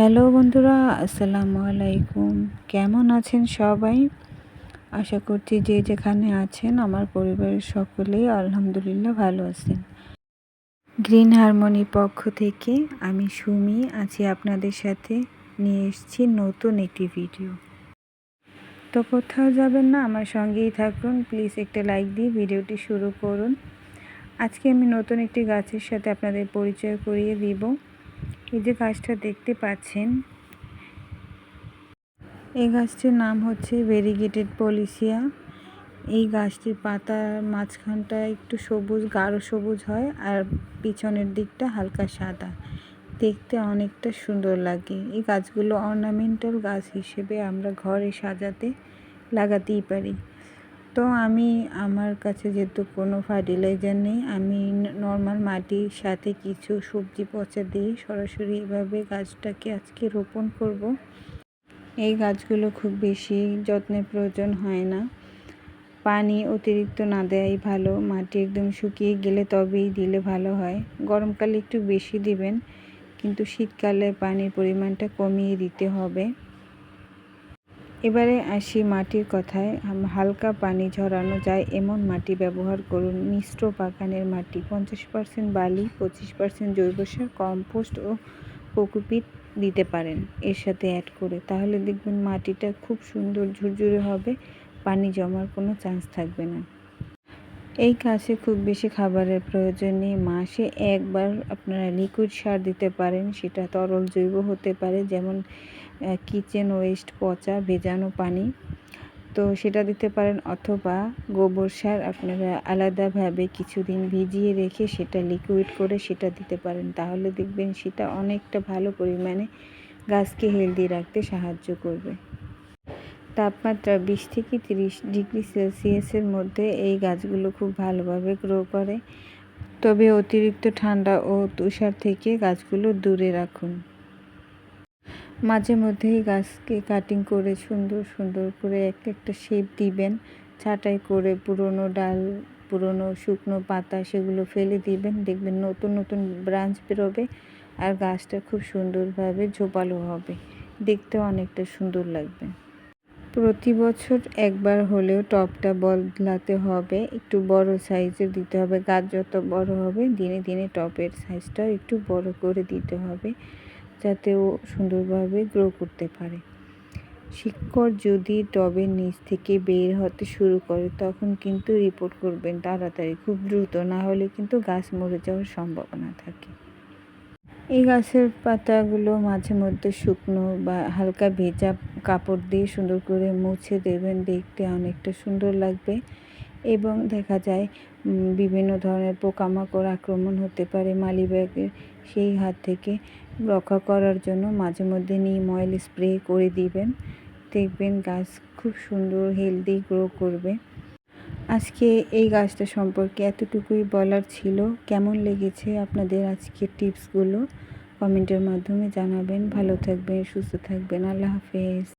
Hello বন্ধুরা, আসসালামু আলাইকুম। কেমন আছেন সবাই? আশা করছি যে যেখানে আছেন, আমার পরিবারের সকলেই আলহামদুলিল্লাহ ভালো আছেন। গ্রিন হারমোনি পক্ষ থেকে আমি সুমি আছি আপনাদের সাথে নিয়ে এসেছি নতুন একটি ভিডিও। তো কোথাও যাবেন না, আমার সঙ্গেই থাকুন, প্লিজ একটা লাইক দিয়ে ভিডিওটি শুরু করুন। আজকে আমি নতুন একটি গাছের সাথে আপনাদের পরিচয় করিয়ে দিব। এই যে গাছটা দেখতে পাচ্ছেন, এই গাছটির নাম হচ্ছে ভেরিগেটেড পলিসিয়া এই গাছটির পাতার মাঝখানটা একটু সবুজ, গাঢ় সবুজ হয় আর পিছনের দিকটা হালকা সাদা। দেখতে অনেকটা সুন্দর লাগে। এই গাছগুলো অর্নামেন্টাল গাছ হিসেবে আমরা ঘরে সাজাতে লাগাতেই পারি। তো আমি আমার কাছে যেহেতু কোনো ফার্টিলাইজার নেই, আমি নর্মাল মাটির সাথে কিছু সবজি পচা দিয়ে সরাসরি এভাবে গাছটাকে আজকে রোপণ করব। এই গাছগুলো খুব বেশি যত্নের প্রয়োজন হয় না। পানি অতিরিক্ত না দেয়াই ভালো, মাটি একদম শুকিয়ে গেলে তবেই দিলে ভালো হয়। গরমকালে একটু বেশি দিবেন, কিন্তু শীতকালে পানির পরিমাণটা কমিয়ে দিতে হবে। এবারে আসি মাটির কথায়। হালকা পানি ঝরানো যায় এমন মাটি ব্যবহার করুন। মিশ্র বাগানের মাটি, পঞ্চাশ পার্সেন্ট বালি, পঁচিশ পার্সেন্ট জৈব সার, কম্পোস্ট ও কোকোপিট দিতে পারেন, এর সাথে অ্যাড করে। তাহলে দেখবেন মাটিটা খুব সুন্দর ঝুরঝুরে হবে, পানি জমার কোনো চান্স থাকবে না। এই গাছে খুব বেশি খাবারের প্রয়োজন নেই। মাসে একবার আপনারা লিকুইড সার দিতে পারেন, সেটা তরল জৈব হতে পারে, যেমন কিচেন ওয়েস্ট পচা, ভেজানো পানি। তো সেটা দিতে পারেন, অথবা গোবর সার আপনারা আলাদাভাবে কিছুদিন ভিজিয়ে রেখে সেটা লিকুইড করে সেটা দিতে পারেন। তাহলে দেখবেন সেটা অনেকটা ভালো পরিমাণে গাছকে হেলদি রাখতে সাহায্য করবে। তাপমাত্রা বিশ থেকে তিরিশ ডিগ্রি সেলসিয়াসের মধ্যে এই গাছগুলো খুব ভালোভাবে গ্রো করে। তবে অতিরিক্ত ঠান্ডা ও তুষার থেকে গাছগুলো দূরে রাখুন। মাঝে মধ্যেই গাছকে কাটিং করে সুন্দর সুন্দর করে একটা একটা শেপ দিবেন। ছাঁটাই করে পুরনো ডাল, পুরনো শুকনো পাতা সেগুলো ফেলে দিবেন। দেখবেন নতুন নতুন ব্রাঞ্চ বেরোবে আর গাছটা খুব সুন্দরভাবে ঝোপালো হবে। দেখতে অনেকটা সুন্দর লাগবে। প্রতি বছর একবার হলেও টপটা বদলাতে হবে। একটু বড় সাইজের দিতে হবে। গাছ যত বড় হবে, দিনে দিনে টপের সাইজটা একটু বড় করে দিতে হবে, যাতে ও সুন্দরভাবে গ্রো করতে পারে। শিকড় যদি টবের নিচ থেকে বের হতে শুরু করে, তখন কিন্তু রিপোর্ট করবেন তাড়াতাড়ি, খুব দ্রুত, না হলে কিন্তু গাছ মরে যাওয়ার সম্ভাবনা থাকে। এই গাছের পাতাগুলো মাঝে মধ্যে শুকনো বা হালকা ভেজা কাপড় দিয়ে সুন্দর করে মুছে দেবেন। দেখতে অনেকটা সুন্দর লাগবে এবং দেখা যায় বিভিন্ন ধরনের পোকামাকড় আক্রমণ হতে পারে মালিবাগের সেই হাত থেকে। রক্ষা করার জন্য মাঝে মধ্যে নিম অয়েল স্প্রে করে দিবেন। দেখবেন গাছ খুব সুন্দর, হেলদি, গ্রো করবে। আজকে এই গাছটা সম্পর্কে এতটুকুই বলার ছিল। কেমন লেগেছে আপনাদের আজকের টিপসগুলো? কমেন্টের মাধ্যমে জানাবেন। ভালো থাকবেন, সুস্থ থাকবেন। আল্লাহ হাফেজ।